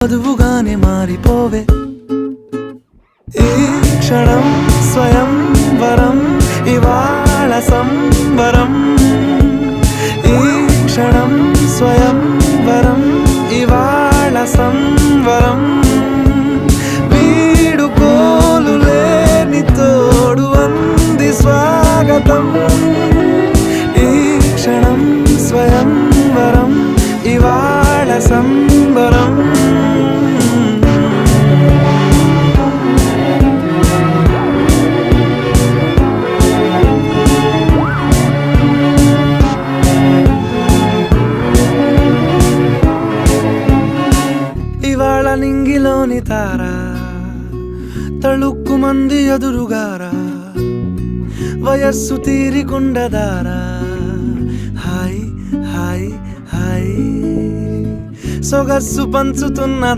చదువుగానే మారిపోవే. ఈ క్షణం స్వయం వరం ఇవాళ సంవరం ఈ క్షణం స్వయం వరం ఇవాళ సంవరం వీడుకోలు లేని తోడు అంది స్వాగతం. ఈ క్షణం స్వయం వరం ఇవాళ సం ఇవాళ నింగిలోని తారా తళుక్కు మంది ఎదురుగారా వయస్సు తీరికుండదారా హాయ్ హాయ్ హాయ్ సొగస్సు పంచుతున్న